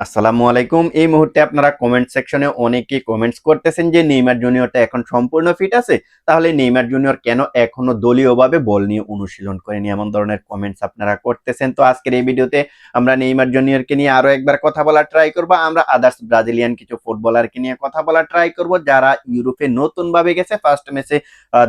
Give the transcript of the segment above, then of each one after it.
আসসালামু আলাইকুম। এই মুহূর্তে আপনারা কমেন্ট সেকশনে অনেকেই কমেন্টস করতেছেন যে নেইমার জুনিয়রটা এখন সম্পূর্ণ ফিট আছে। তাহলে নেইমার জুনিয়র কেন এখনও দলীয়ভাবে বল নিয়ে অনুশীলন করেনি? এমন ধরনের কমেন্টস আপনারা করতেছেন। তো আজকের এই ভিডিওতে আমরা নেইমার জুনিয়রকে নিয়ে আরও একবার কথা বলার ট্রাই করব। আমরা আদার্স ব্রাজিলিয়ান কিছু ফুটবলারকে নিয়ে কথা বলার ট্রাই করব। যারা ইউরোপে নতুন ভাবে গেছে ফার্স্ট ম্যাচে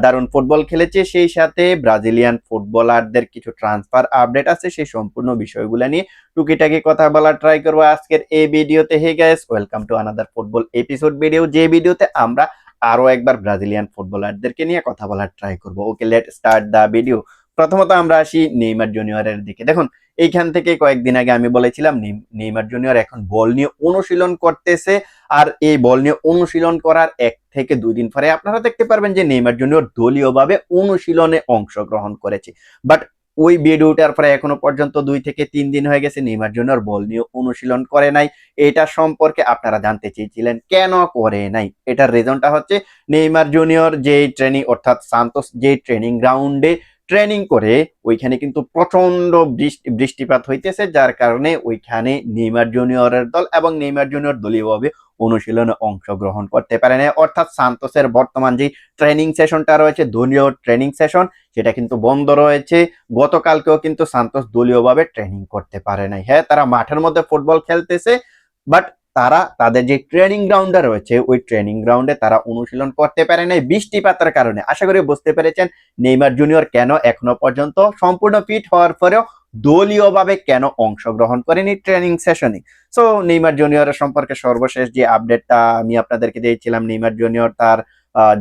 দারুণ ফুটবল খেলেছে। সেই সাথে ব্রাজিলিয়ান ফুটবলারদের কিছু ট্রান্সফার আপডেট আছে। সেই সম্পূর্ণ বিষয়গুলো নিয়ে টুকিটাকি কথা বলার ট্রাই করব আজকের এই ভিডিওতে hey guys welcome to another football episode video যে ভিডিওতে আমরা আরও একবার ব্রাজিলিয়ান ফুটবলারদেরকে নিয়ে কথা বলার ট্রাই করব। Okay let start the video প্রথমত আমরা আসি নেইমার জুনিয়রের দিকে। দেখুন, এইখান থেকে কয়েকদিন আগে আমি বলেছিলাম নেই- নেইমার জুনিয়র এখন বল নিয়ে অনুশীলন করতেছে। আর এই বল নিয়ে অনুশীলন করার এক থেকে দুই দিন পরে আপনারা দেখতে পারবেন যে নেইমার জুনিয়র দলীয়ভাবে অনুশীলনে অংশগ্রহণ করেছে। বাট ওই বেড ওঠার পরে এখনও পর্যন্ত দুই থেকে তিন দিন হয়ে গেছে। নেইমার জুনিয়র বল নিয়ে অনুশীলন করে নাই। এটা সম্পর্কে আপনারা জানতে চেয়েছিলেন, কেন করে নাই? এটার রিজনটা হচ্ছে, নেইমার জুনিয়র যে ট্রেনিং অর্থাৎ সান্তোস যে ট্রেনিং গ্রাউন্ডে ট্রেনিং করে ওইখানে কিন্তু প্রচণ্ড বৃষ্টি, বৃষ্টিপাত হইতেছে, যার কারণে ওইখানে নেইমার জুনিয়রের দল এবং নেইমার জুনিয়র দলীয়ভাবে অনুশীলনে অংশগ্রহণ করতে পারে না অর্থাৎ সান্তোসের বর্তমান যে ট্রেনিং সেশনটা রয়েছে, দলীয় ট্রেনিং সেশন সেটা কিন্তু বন্ধ রয়েছে। গতকালকেও কিন্তু সান্তোস দলীয়ভাবে ট্রেনিং করতে পারে নাই। হ্যাঁ তারা মাঠের মধ্যে ফুটবল খেলতেছে বাট তারা তাদের যে ট্রেনিং গ্রাউন্ডে রয়েছে, ওই ট্রেনিং গ্রাউন্ডে তারা অনুশীলন করতে পারে নাই বৃষ্টিপাতের কারণে। আশা করি বুঝতে পেরেছেন নেইমার জুনিয়র কেন এখনও পর্যন্ত সম্পূর্ণ ফিট হওয়ার পরেও দলীয়ভাবে কেন অংশগ্রহণ করেনি ট্রেনিং সেশনে সো নেইমার জুনিয়রের সম্পর্কে সর্বশেষ যে আপডেটটা আমি আপনাদেরকে দিয়েছিলাম, নেইমার জুনিয়র তার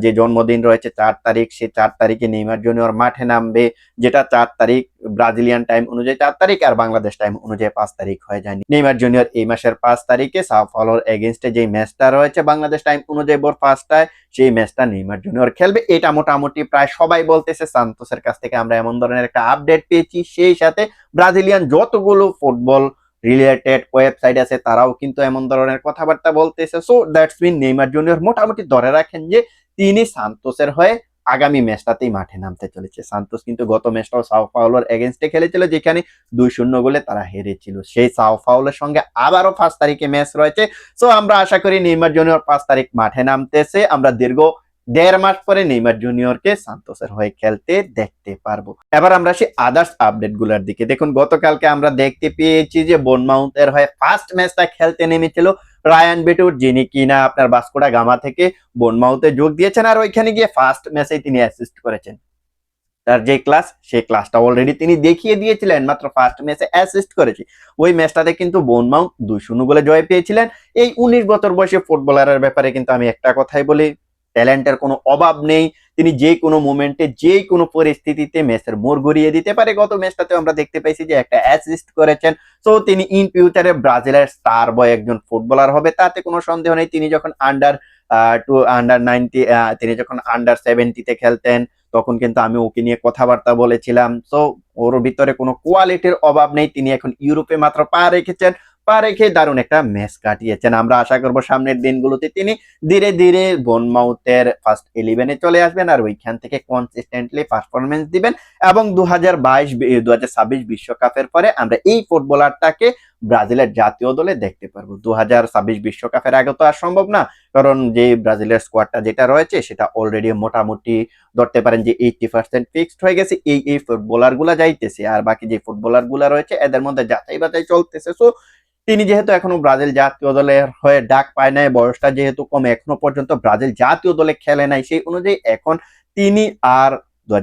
যে জন্মদিন রয়েছে চার তারিখ, সে চার তারিখে নেইমার জুনিয়র মাঠে নামবে, যেটা চার তারিখ ব্রাজিলিয়ান টাইম অনুযায়ী, চার তারিখ আর বাংলাদেশ টাইম অনুযায়ী পাঁচ তারিখ হয়ে যায়নি। নেইমার জুনিয়র এই মাসের পাঁচ তারিখে সাও ফলোর এগেনস্টে যে ম্যাচটা রয়েছে বাংলাদেশ টাইম অনুযায়ী ভোর পাঁচটায়, সেই ম্যাচটা নেইমার জুনিয়র খেলবে। এটা মোটামুটি প্রায় সবাই বলতেছে। সান্তোসের কাছ থেকে আমরা এমন ধরনের একটা আপডেট পেয়েছি। সেই সাথে ব্রাজিলিয়ান যতগুলো ফুটবল রিলেটেড ওয়েবসাইট আছে, তারাও কিন্তু এমন ধরনের কথাবার্তা বলতেছে। So that's mean Neymar junior মোটামুটি ধরে রাখেন যে তিনি সান্তোসের হয়ে আগামী ম্যাচটাতেই মাঠে নামতে চলেছে। সান্তোস কিন্তু গত ম্যাচটাও সাও পাওলোর এগেনস্টে খেলেছিল, যেখানে দুই শূন্য গোলে তারা হেরেছিল। সেই সাও পাওলোর সঙ্গে আবারও পাঁচ তারিখে ম্যাচ রয়েছে। সো আমরা আশা করি নেইমার জুনিয়র পাঁচ তারিখ মাঠে নামতেছে। আমরা দীর্ঘ দেড় মাস পরে নেইমার জুনিয়রকে সান্তোসের হয়ে খেলতে দেখতে পারব। এবার আমরা সেই আদার্স আপডেটগুলার দিকে। দেখুন, গতকালকে আমরা দেখতে পেয়েছি যে বনমাউন্টের হয়ে ফার্স্ট ম্যাচটা খেলতে নেমেছিল রায়ান বেটুর যিনি কিনা আপনার বাস্কোডা গামা থেকে বনমাউতে যোগ দিয়েছেন, আর ওইখানে গিয়ে ফার্স্ট ম্যাচে তিনি অ্যাসিস্ট করেছেন। তার যে ক্লাস সেই ক্লাসটা অলরেডি তিনি দেখিয়ে দিয়েছিলেন, মাত্র ফার্স্ট ম্যাচে অ্যাসিস্ট করেছে। ওই ম্যাচটাতে কিন্তু বনমাউন্ট দুই শূন্য গোলে জয় পেয়েছিলেন। এই উনিশ বছর বয়সী ফুটবলারের ব্যাপারে কিন্তু আমি একটা কথাই বলি ট্যালেন্টের কোনো অভাব নেই। তিনি যে কোনো মোমেন্টে যে কোনো পরিস্থিতিতে ম্যাচের মোড় ঘুরিয়ে দিতে পারে। গত ম্যাচটাতে আমরা দেখতে পাইছি যে একটা অ্যাসিস্ট করেছেন। সো তিনি ইন ফিউচারে ব্রাজিলের স্টার বয় একজন ফুটবলার হবে। তাতে কোনো সন্দেহ নেই, তিনি যখন আন্ডার টু আন্ডার নাইনটি তিনি যখন আন্ডার সেভেন্টিতে খেলতেন, তখন কিন্তু আমি ওকে নিয়ে কথাবার্তা বলেছিলাম। সো ওর ভিতরে কোনো কোয়ালিটির অভাব নেই। তিনি এখন ইউরোপে মাত্র পা রেখেছেন। পা রেখে দারুণ একটা ম্যাচ কাটিয়েছেন। আমরা আশা করব সামনের দিনগুলোতে তিনি ধীরে ধীরে বনমাউথের ফার্স্ট ইলেভেনে চলে আসবেন আর ওইখান থেকে কনসিস্টেন্টলি পারফরমেন্স দিবেন এবং দু হাজার বাইশ দু হাজার ছাব্বিশ বিশ্বকাপের পরে আমরা এই ফুটবলারটাকে ব্রাজিলের জাতীয় দলে দেখতে পারব। দু হাজার ছাব্বিশ বিশ্বকাপের আগে তো আর সম্ভব না, কারণ যে ব্রাজিলের স্কোয়াডটা যেটা রয়েছে সেটা অলরেডি মোটামুটি ধরতে পারেন যে এইটটি পার্সেন্ট ফিক্সড হয়ে গেছে, এই এই ফুটবলারগুলা যাইতেছে। আর বাকি যে ফুটবলারগুলা রয়েছে, এদের মধ্যে যাচাই বাছাই চলতেছে। সো তিনি যেহেতু এখনও ব্রাজিল জাতীয় দলের হয়ে ডাক পায় নাই, বয়সটা যেহেতু কম, এখনও পর্যন্ত ব্রাজিল জাতীয় দলে খেলে নাই, সেই অনুযায়ী এখন তিনি আর দু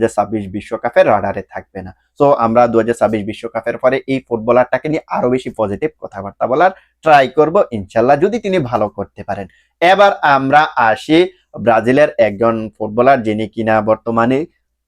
বিশ্বকাপের রাডারে থাকবে না। সো আমরা দু বিশ্বকাপের পরে এই ফুটবলারটাকে নিয়ে আরও বেশি পজিটিভ কথাবার্তা বলার ট্রাই করব, ইনশাল্লাহ, যদি তিনি ভালো করতে পারেন। এবার আমরা আসি ব্রাজিলের একজন ফুটবলার যিনি কিনা বর্তমানে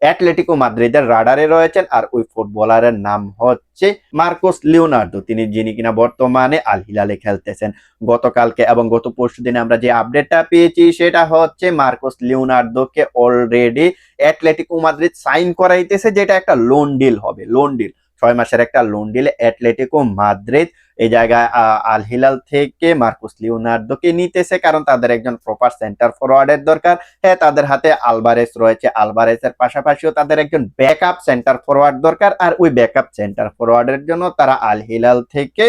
অ্যাটলেটিকো মাদ্রিদের রাডারে রয়েছেন আর ওই ফুটবলারের নাম হচ্ছে মার্কোস লিওনার্দো, তিনি যিনি কিনা বর্তমানে আল হিলালে খেলতেছেন। গতকালকে এবং গত পরশু দিনে আমরা যে আপডেটটা পেয়েছি সেটা হচ্ছে মার্কোস লিওনার্দোকে অলরেডি অ্যাটলেটিকো মাদ্রিদ সাইন করাইতেছে, যেটা একটা লোন ডিল হবে লোন ডিল ছয় মাসের একটা লোন ডিলে অ্যাটলেটিকো মাদ্রিদ। এই জায়গায় আল হিলাল থেকে মার্কুস লিওনার্দোকে নিতেছে কারণ তাদের একজন প্রপার সেন্টার ফরওয়ার্ডের দরকার। হ্যাঁ তাদের হাতে আলবারেস রয়েছে। আলবারেসের পাশাপাশিও তাদের একজন ব্যাকআপ সেন্টার ফরওয়ার্ড দরকার। আর ওই ব্যাকআপ সেন্টার ফরওয়ার্ডের জন্য তারা আল হিলাল থেকে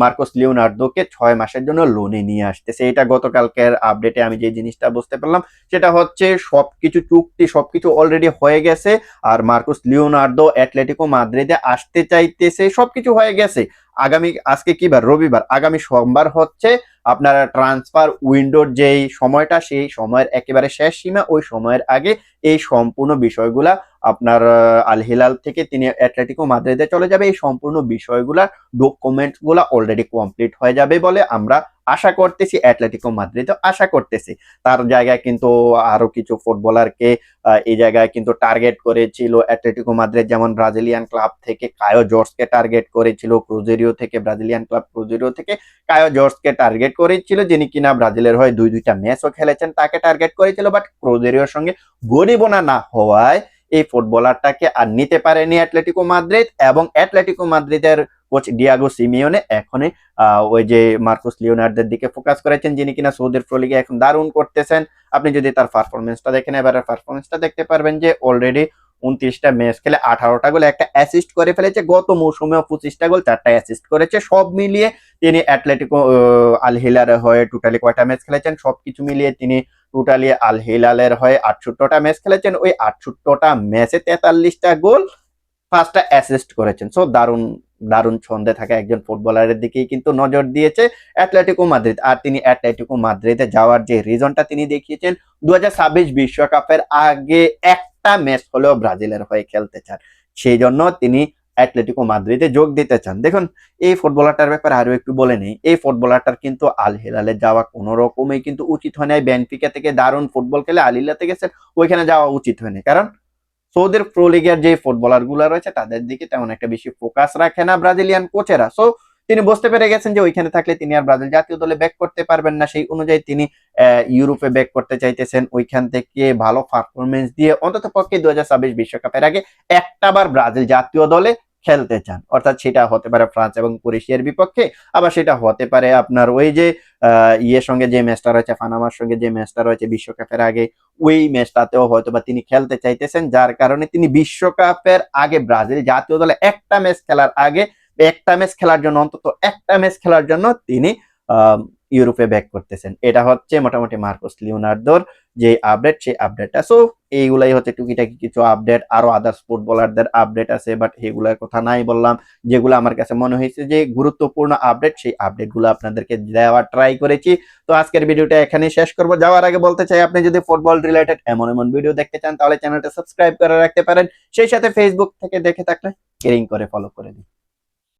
মার্কোস লিওনার্দোকে ছয় মাসের জন্য লোনে নিয়ে আসতেছে। এটা গতকালকের আপডেটে আমি যে জিনিসটা বুঝতে পারলাম, সেটা হচ্ছে সব কিছু চুক্তি সব কিছু অলরেডি হয়ে গেছে আর মার্কোস লিওনার্দো অ্যাটলেটিকো মাদ্রিদে আসতে চাইতেছে সব কিছু হয়ে গেছে। আগামী, আজকে কি বার? রবিবার। আগামী সোমবার হচ্ছে আপনার ট্রান্সফার উইন্ডোর যেই সময়টা, সেই সময়ের একেবারে শেষ সীমা, ওই সময়ের আগে এই সম্পূর্ণ বিষয়গুলা আপনার আল হিলাল থেকে তিনি অ্যাটলেটিকো মাদ্রিদে চলে যাবে। এই সম্পূর্ণ বিষয়গুলা ডকুমেন্টসগুলা অলরেডি কমপ্লিট হয়ে যাবে বলে আমরা আশা করতেছি অ্যাটলেটিকো মাদ্রিদে আশা করতেছি। তার জায়গায় কিন্তু আরও কিছু ফুটবলারকে এই জায়গায় কিন্তু টার্গেট করেছিল অ্যাটলেটিকো মাদ্রিদ যেমন ব্রাজিলিয়ান ক্লাব থেকে কায়ো জর্জকে টার্গেট করেছিল ক্রুজেরিও থেকে ব্রাজিলিয়ান ক্লাব ক্রুজেরিও থেকে কায়ো জর্জকে টার্গেট করেছিল, যিনি কিনা ব্রাজিলের হয়ে দুই, দুইটা ম্যাচও খেলেছেন, তাকে টার্গেট করেছিল বাট ক্রুজেরিওর সঙ্গে গরিবনা না হওয়ায় এই ফুটবলারটাকে আর নিতে পারেনি অ্যাটলেটিকো মাদ্রিদ এবং অ্যাটলেটিকো মাদ্রিদের কোচ ডিয়াগো সিমিওনে এখনই ওই যে মার্কুস লিওনার্দের দিকে ফোকাস করেছেন, যিনি কিনা সৌদির প্রো লিগে এখন দারুণ করতেছেন। আপনি যদি তার পারফরমেন্সটা দেখেন, এবারের পারফরমেন্সটা দেখতে পারবেন যে অলরেডি উনত্রিশটা ম্যাচ খেলে আঠারোটা গোল একটা অ্যাসিস্ট করে ফেলেছে। গত মৌসুমেও পঁচিশটা গোল চারটা অ্যাসিস্ট করেছে। সব মিলিয়ে তিনি অ্যাটলেটিকো আল হিলালের হয়ে টোটালি কয়টা ম্যাচ খেলেছেন? সব কিছু মিলিয়ে তিনি টোটালি আল হিলালের হয়ে আটষট্টটা ম্যাচ খেলেছেন। ওই আটষট্টটা ম্যাচে তেতাল্লিশটা গোল, পাঁচটা অ্যাসিস্ট করেছেন। সো দারুণ দারুণ ছন্দে থাকা একজন ফুটবলারের দিকেই কিন্তু নজর দিয়েছে অ্যাটলেটিকো মাদ্রিদ। আর তিনি অ্যাটলেটিকো মাদ্রিদে যাওয়ার যে রিজনটা তিনি দেখিয়েছেন দু বিশ্বকাপের আগে একটা ম্যাচ হলেও ব্রাজিলের হয়ে খেলতে চান। সেই জন্য তিনি অ্যাটলেটিকো মাদ্রিদে যোগ দিতে চান। দেখুন, এই ফুটবলারটার ব্যাপারে আরও একটু বলে নেই। এই ফুটবলারটার কিন্তু আল হিলালে যাওয়া কোনো রকমই কিন্তু উচিত হয় নাই। বেনফিকা থেকে দারুণ ফুটবল খেলে আল হিলাতে গেছেন ওইখানে যাওয়া উচিত হয়নি কারণ সৌদের প্রো লিগের যে ফুটবলারগুলো রয়েছে, তাদের দিকে তেমন একটা বেশি ফোকাস রাখে না ব্রাজিলিয়ান কোচেরা সো তিনি বুঝতে পেরে গেছেন যে ওইখানে থাকলে তিনি আর ব্রাজিল জাতীয় দলে ব্যাক করতে পারবেন না। সেই অনুযায়ী তিনি ইউরোপে ব্যাক করতে চাইতেছেন। ওইখান থেকে ভালো পারফরমেন্স দিয়ে অন্তত পক্ষে দু বিশ্বকাপের আগে একটা বার ব্রাজিল জাতীয় দলে খেলতে চান। অর্থাৎ সেটা হতে পারে ফ্রান্স এবং ক্রোয়েশিয়ার বিপক্ষে, আবার সেটা হতে পারে আপনার ওই যে ইয়ের সঙ্গে যে ম্যাচটা রয়েছে, ফানামার সঙ্গে যে ম্যাচটা রয়েছে বিশ্বকাপের আগে, ওই ম্যাচটাতেও হয়তো বা তিনি খেলতে চাইতেছেন, যার কারণে তিনি বিশ্বকাপের আগে ব্রাজিল জাতীয় দলে একটা ম্যাচ খেলার আগে, একটা ম্যাচ খেলার জন্য, অন্তত একটা ম্যাচ খেলার জন্য তিনি ইউরোপে ব্যাক করতেছেন। এটা হচ্ছে মোটামুটি মার্কোস লিওনার্দোর যে আপডেট সেই আপডেটটা সো এইগুলাই হচ্ছে টুকিটাকি কিছু আপডেট আরও আদার্স ফুটবলারদের আপডেট আছে বাট এগুলার কথা নাই বললাম। যেগুলো আমার কাছে মনে হয়েছে যে গুরুত্বপূর্ণ আপডেট সেই আপডেটগুলো আপনাদেরকে দেওয়ার ট্রাই করেছি। তো আজকের ভিডিওটা এখানেই শেষ করব। যাওয়ার আগে বলতে চাই, আপনি যদি ফুটবল রিলেটেড এমন এমন ভিডিও দেখতে চান, তাহলে চ্যানেলটা সাবস্ক্রাইব করে রাখতে পারেন। সেই সাথে ফেসবুক থেকে দেখে থাকলে কেরিং করে ফলো করে দিন।